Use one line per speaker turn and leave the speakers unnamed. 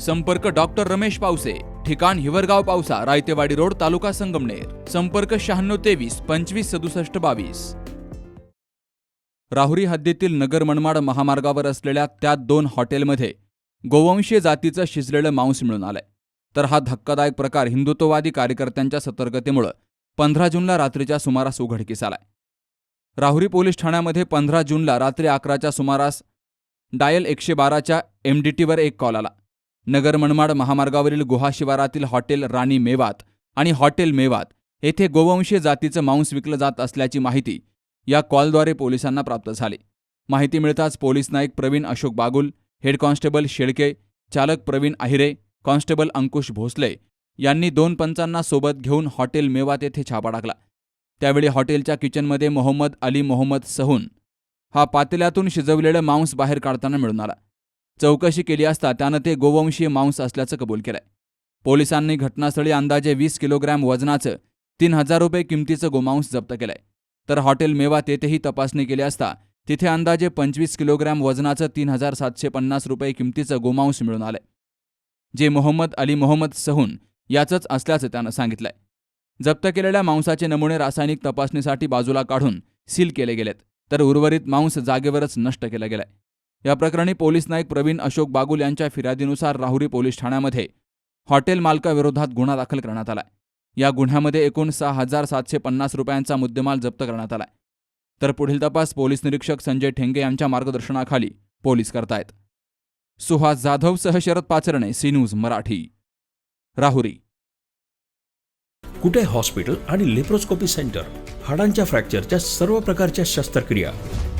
संपर्क डॉक्टर रमेश पावसे ठिकाण हिवरगाव पावसा रायतेवाडी रोड तालुका संगमनेर. संपर्क शहाण्णव तेवीस पंचवीस सदुसष्ट बावीस. राहुरी हद्दीतील नगर मनमाड महामार्गावर असलेल्या त्या दोन हॉटेलमध्ये गोवंशीय जातीचं शिजलेलं मांस मिळून आलंय. तर हा धक्कादायक प्रकार हिंदुत्ववादी कार्यकर्त्यांच्या सतर्कतेमुळं पंधरा जूनला रात्रीच्या सुमारास उघडकीस आलाय. राहुरी पोलीस ठाण्यामध्ये पंधरा जूनला रात्री अकराच्या सुमारास डायल एकशे बाराच्या एमडीटीवर एक कॉल आला. नगर मनमाड महामार्गावरील गुहा शिवारातील हॉटेल राणी मेवात आणि हॉटेल मेवात येथे गोवंशीय जातीचं मांस विकलं जात असल्याची माहिती या कॉलद्वारे पोलिसांना प्राप्त झाली. माहिती मिळताच police Naik Pravin Ashok Bagul head constable Shelke चालक प्रवीण आहिरे कॉन्स्टेबल अंकुश भोसले यांनी दोन पंचांना सोबत घेऊन हॉटेल मेवात येथे छापा टाकला. त्यावेळी हॉटेलच्या किचनमध्ये मोहम्मद अली मोहम्मद सहून हा पातेल्यातून शिजवलेलं मांस बाहेर काढताना मिळून आला. चौकशी केली असता त्यानं ते गोवंशीय मांस असल्याचं कबूल केलंय. पोलिसांनी घटनास्थळी अंदाजे वीस किलोग्रॅम वजनाचं तीन हजार रुपये किमतीचं गोमांस जप्त केलंय. तर हॉटेल मेवा तेथेही तपासणी केली असता तिथे अंदाजे पंचवीस किलोग्रॅम वजनाचं तीन हजार सातशे पन्नास रुपये किमतीचं गोमांस मिळून आलंय. जे मोहम्मद अली मोहम्मद सहून याचंच असल्याचं त्यानं सांगितलंय. जप्त केलेल्या मांसाचे नमुने रासायनिक तपासणीसाठी बाजूला काढून सील केले गेलेत तर उर्वरित मांस जागेवरच नष्ट केलं गेलंय. या प्रकरणी पोलीस नाईक प्रवीण अशोक बागुल यांच्या फिर्यादीनुसार राहुरी पोलीस ठाण्यामध्ये हॉटेल मालकाविरोधात गुन्हा दाखल करण्यात आला या गुन्ह्यामध्ये एकूण सहा हजार सातशे पन्नास रुपयांचा मुद्देमाल जप्त करण्यात आला तर पुढील तपास पोलीस निरीक्षक संजय ठेंगे यांच्या मार्गदर्शनाखाली पोलीस करतायत. सुहास जाधव सह शरद पाचरणे सी न्यूज मराठी. राहुरी.
कुठे हॉस्पिटल आणि लेप्रोस्कोपी सेंटर? हाडांच्या फ्रॅक्चरच्या सर्व प्रकारच्या शस्त्रक्रिया.